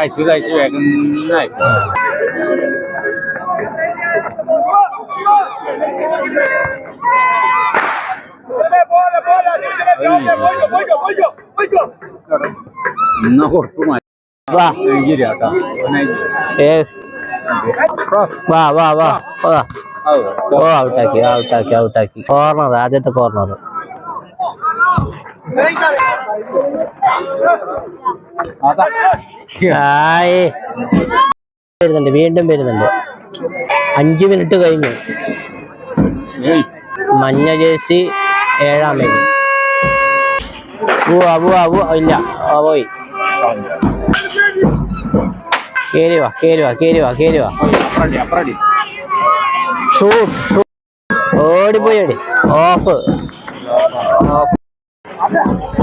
കഴിച്ച് കഴിച്ച് വേഗം ഇന്ന കൊടുത്തു വാ നൈജീരിയ കേട്ടോ ഏ വാ വാ വാ വാ ഓ ഔട്ടാക്കി ഔട്ടാക്കി ഔട്ടാക്കി കോർണർ ആദ്യത്തെ കോർണർ അതാ ആയേ വരുന്നുണ്ട് വീണ്ടും വരുന്നുണ്ട്. അഞ്ചു മിനിറ്റ് കഴിഞ്ഞു. മഞ്ഞ ജേഴ്സി ഏഴാം മിനിറ്റ് ഓ ഇല്ല. പോയി. കേറി വാ കേറി വാ കേറി വാ കേറി വാ. അപ്പറടി അപ്പറടി ഷൂട്ട് ഷൂട്ട് ഓടിപ്പോയി ഓടി ഓഫ്. അപ്പ്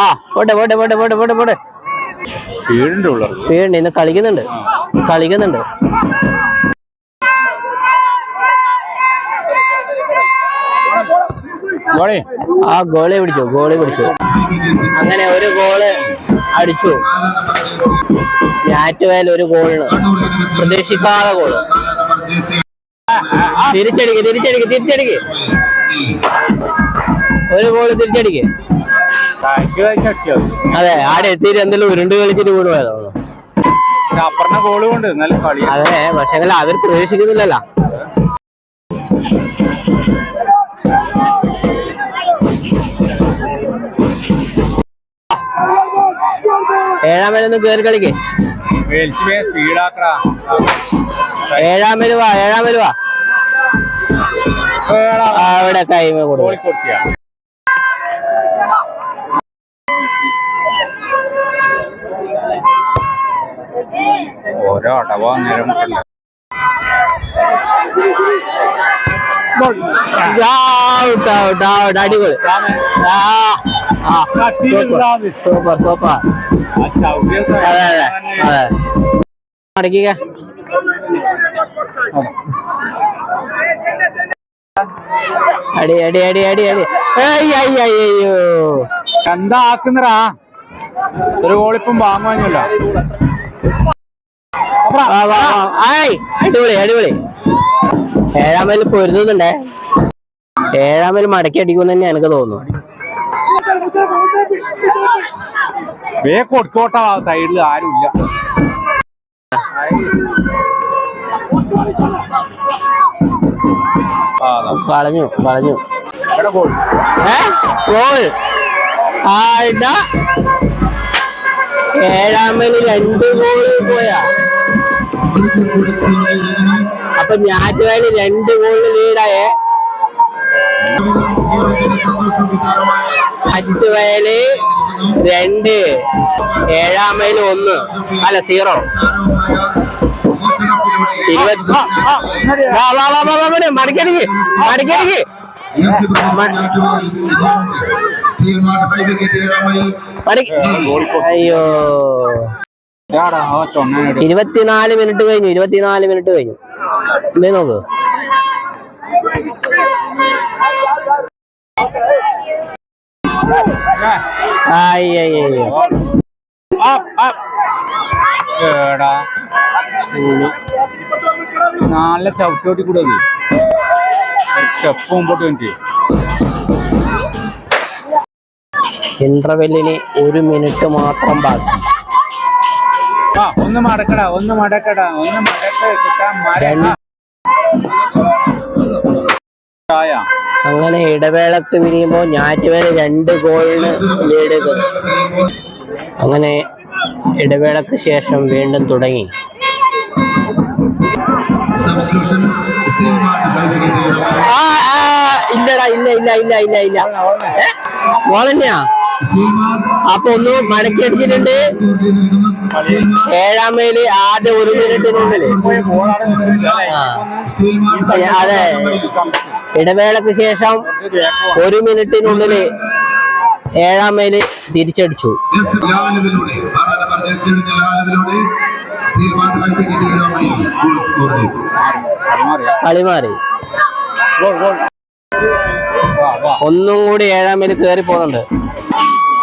ആ പോട്ടെ പോട്ടെ പോട്ടെ പോട്ടെ പോട്ടെ പോട്ടെ. സ്പീഡിന്റെ ഉള്ളത് സ്പീഡ് ഇന്ന് കളിക്കുന്നുണ്ട്. കളിക്കുന്നുണ്ട്. ആ ഗോളി പിടിച്ചു ഗോളി പിടിച്ചു. അങ്ങനെ ഒരു ഗോൾ അടിച്ചു. ഞാറ്റുവേൽ ഒരു ഗോളിന് പ്രതീക്ഷിക്കാതെ ഗോൾ. തിരിച്ചടിക്ക് തിരിച്ചടിക്ക് തിരിച്ചടിക്ക്. ഒരു ഗോൾ തിരിച്ചടിക്ക്. അതെ ആടെ എത്തിയിട്ട് എന്തെങ്കിലും ഉരുണ്ട് കളിച്ചിട്ട് വീണ് പോയതോ അപ്പറിന്റെ ഗോൾ കൊണ്ട് അതെ പക്ഷെ അവർ പ്രതീക്ഷിക്കുന്നില്ലല്ലോ. ഏഴാം കയറി കേറി കളിക്കേ. വലിച്ച് വേ സ്പീഡാക്കടാ ഏഴാം മേൽ വാ അവിടെ കൈമ കൊടുക്കും ഓരോ അടവാ നേരം കിട്ടില്ല ഔട്ട് ഔട്ട് ഔട്ട് അടിപൊളി. ആ ആ സൂപ്പർ. സൂപ്പർ അതെ അതെ അതെ. മടക്കിക്ക. അടി അടി അടി അടി അടി. അയ്യ അയ്യോ എന്താ ആക്കുന്നറാ ഒരു ഗോളിപ്പം വാങ്ങുവാഞ്ഞല്ല ആയ് അടിപൊളി അടിപൊളി. ഏഴാം മൈൽ പൊരുതുന്നുണ്ടേ. ഏഴാം മൈൽ മടക്കി അടിക്കുമെന്ന് തന്നെ എനിക്ക് തോന്നുന്നു. കൊടുക്കോട്ടാ സൈഡിൽ ആരും ഇല്ല. ആ, അതാ. കളഞ്ഞു കളഞ്ഞു ഗോൾ. ആടാ ഏഴാം മൈൽ രണ്ട് ഗോൾ പോയാ. അപ്പൊ ഞാറ്റുവേലി രണ്ട് ഗോളിന് ലീഡായേ അറ്റുവയൽ രണ്ട് ഏഴാം മൈൽ ഒന്ന്. അല്ല സീറോ ഇരുപത്തി മടക്കടിക്ക് മടക്കടിക്ക് മടക്കി. അയ്യോ. ഇരുപത്തിനാല് മിനിറ്റ് കഴിഞ്ഞു ഇരുപത്തിനാല് മിനിറ്റ് കഴിഞ്ഞു. എന്തേ നോക്ക്. നല്ല ചവിട്ടോട്ടി കൂടെ സ്റ്റെപ്പ് മുമ്പോട്ട് വേണ്ടി ഇന്റർവെല്ലിന് ഒരു മിനിറ്റ് മാത്രം ബാക്കി. ഒന്ന് മടക്കടാ ഒന്ന് മടക്കടാ ഒന്ന് മടക്ക കിട്ടാൻ രണ്ട് ചായ അങ്ങനെ ഇടവേളക്ക് പിരിയുമ്പോൾ ഞാറ്റുവേല രണ്ട് ഗോളിന് ലീഡ് അങ്ങനെ ഇടവേളക്ക് ശേഷം വീണ്ടും തുടങ്ങി. ഇല്ലടാ ഇല്ല ഇല്ല ഇല്ല ഇല്ല ഇല്ല. not. അപ്പൊ ഒന്ന് മടക്കി അടിച്ചിട്ടുണ്ട്. ഏഴാം മൈൽ ആദ്യ ഒരു മിനിറ്റിനുള്ളിൽ. അതെ. ഇടവേളക്ക് ശേഷം ഒരു മിനിറ്റിനുള്ളിൽ ഏഴാം മൈൽ തിരിച്ചടിച്ചു. കളിമാറി ഒന്നും കൂടി ഏഴാം മൈൽ കയറി പോകുന്നുണ്ട്.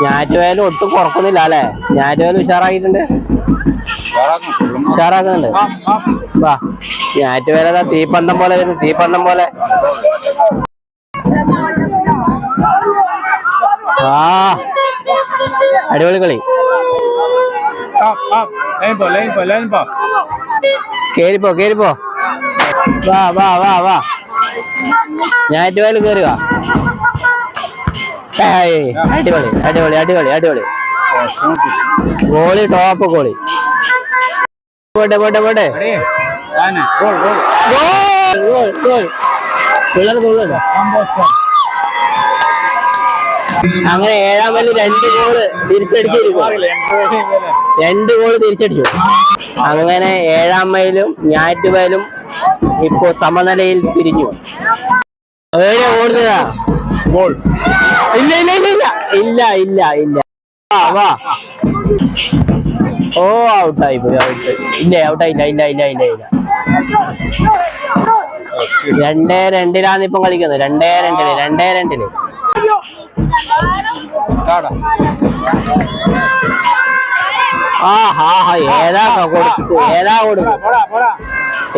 ഞാറ്റുവേലും ഒട്ടും കുറക്കുന്നില്ല അല്ലെ? ഞാറ്റുവേലും ഉഷാറാക്കിയിട്ടുണ്ട്. ഉഷാറാക്കുന്നുണ്ട്. വാ. ഞാറ്റുവേല തീപ്പന്തം പോലെ വരുന്നു തീപ്പന്തം പോലെ. ആ അടിപൊളി കളി. കേറിപ്പോ കേറിപ്പോ. വാ വാ വാ വാ. ഞാറ്റുവേല കേറി വാ അടിപൊളി അടിപൊളി അടിപൊളി അടിപൊളി. Goalie top goalie. പോട്ടെ പോട്ടെ പോട്ടെ. അങ്ങനെ ഏഴാം വലി രണ്ട് ഗോൾ തിരിച്ചടിച്ചിരിക്കും. രണ്ട് ഗോൾ തിരിച്ചടിച്ചു. അങ്ങനെ ഏഴാം മൈലും ഞാറ്റുവയലും ഇപ്പോ സമനിലയിൽ പിരിഞ്ഞു. ഏഴ് ഓടുന്നതാ. Goal. ഇല്ല ഇല്ല ഇല്ല ഇല്ല. ഇല്ല ഇല്ല വാ വാ. ഓ ഔട്ടായി പോയി ഔട്ട്. ഇല്ല ഔട്ടായില്ല ഇല്ല ഇല്ല ഇല്ല ഇല്ല രണ്ടേ രണ്ടിലാണ് ഇപ്പം കളിക്കുന്നത്. രണ്ടേ രണ്ടിൽ രണ്ടേ രണ്ടിൽ. ആ ഹാ ഹാ. ഏതാ കൊടുത്തു? ഏതാ കൊടുത്തു.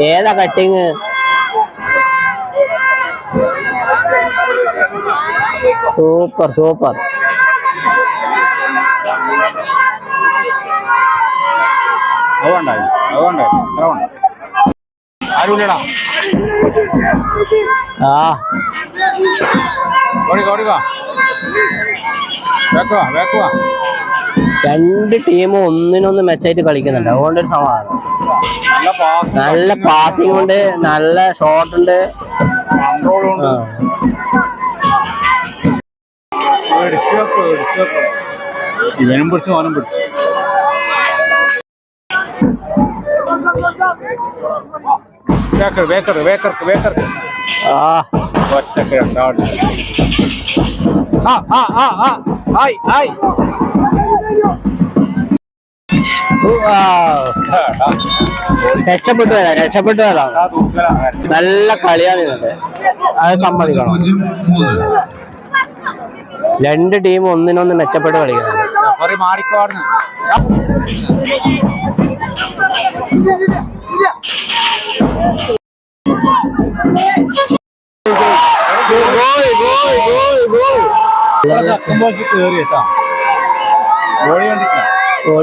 ഏതാ കട്ടിങ് സൂപ്പർ സൂപ്പർ. രണ്ട് ടീമും ഒന്നിനൊന്ന് മെച്ചായിട്ട് കളിക്കുന്നുണ്ട്. അതുകൊണ്ട് ഒരു സമാധാനം. നല്ല പാസിംഗ് ഉണ്ട് നല്ല ഷോട്ട് ഉണ്ട്. പേടിച്ചു പേടിച്ചു. ഇവനും പിടിച്ചു ഓനും പിടിച്ചു. ബേക്കർ ബേക്കർ വേക്കർക്ക് വേക്കർക്ക് ആ. ഒറ്റയ്ക്ക് രണ്ടാട് ആ ആ ആ ആ. ആയി ആയി രക്ഷപ്പെട്ടു വരാം രക്ഷപ്പെട്ടു വരാം. നല്ല കളിയാണ് ഇതൊക്കെ അത് സമ്മതിക്കണം. രണ്ട് ടീമും ഒന്നിനൊന്ന് മെച്ചപ്പെട്ട് കളിക്കുന്നു. അപ്പൊ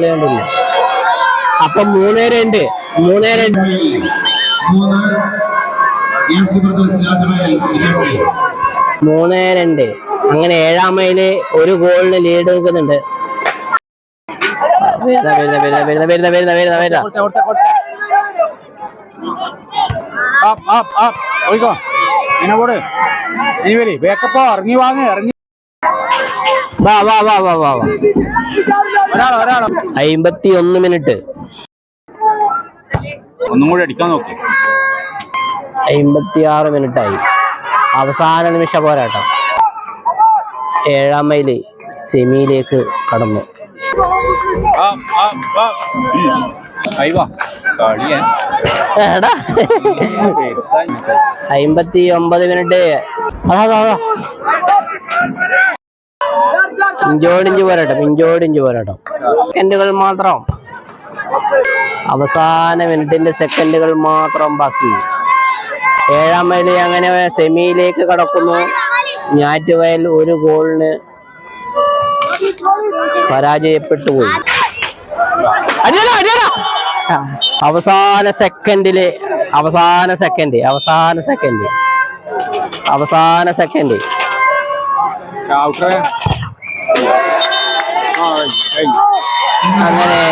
കണ്ടില്ല അപ്പം മൂന്നേ രണ്ട് മൂന്നേ രണ്ട്. മൂന്ന് രണ്ട്. അങ്ങനെ ഏഴാം മൈൽ ഒരു ഗോളിന് ലീഡ് നിൽക്കുന്നുണ്ട്. വരുന്ന വരുന്ന വരുന്ന വരുന്ന വരുന്ന വരുന്ന വരുന്ന വരുന്ന. കൊടുത്തേ കൊടുത്തേ കൊടുത്തേ അപ്പ് അപ്പ് അപ്പ് ഓടിക്കോ ഇങ്ങനെ പോട്. ഇനി വരി. വേക്കപ്പോ ഇറങ്ങി വാങ്ങ് ഇറങ്ങി. വാ വാ വാ വാ വാ വാ. ഒരാളോ ഒരാളോ. അയിമ്പത്തി ഒന്ന് മിനിറ്റ് ഒന്നും കൂടി അടിക്കാൻ നോക്കി. അയിമ്പത്തി ആറ് മിനിറ്റായി അവസാന നിമിഷ പോരാട്ടം. ഏഴാം മൈൽ സെമിയിലേക്ക് കടന്നു. അമ്പത്തി ഒമ്പത് മിനിറ്റ്. ഇഞ്ചോടിഞ്ച് പോരാട്ടം ഇഞ്ചോടിഞ്ച് പോരാട്ടം. സെക്കൻഡുകൾ മാത്രം. അവസാന മിനിറ്റിന്റെ സെക്കൻഡുകൾ മാത്രം ബാക്കി. ഏഴാം മൈൽ അങ്ങനെ സെമിയിലേക്ക് കടക്കുന്നു. ഞാറ്റുവയൽ ഒരു ഗോളിന് പരാജയപ്പെട്ടു പോയി. അവസാന സെക്കൻഡിൽ അവസാന സെക്കൻഡ് അവസാന സെക്കൻഡ് അവസാന സെക്കൻഡ്. അങ്ങനെ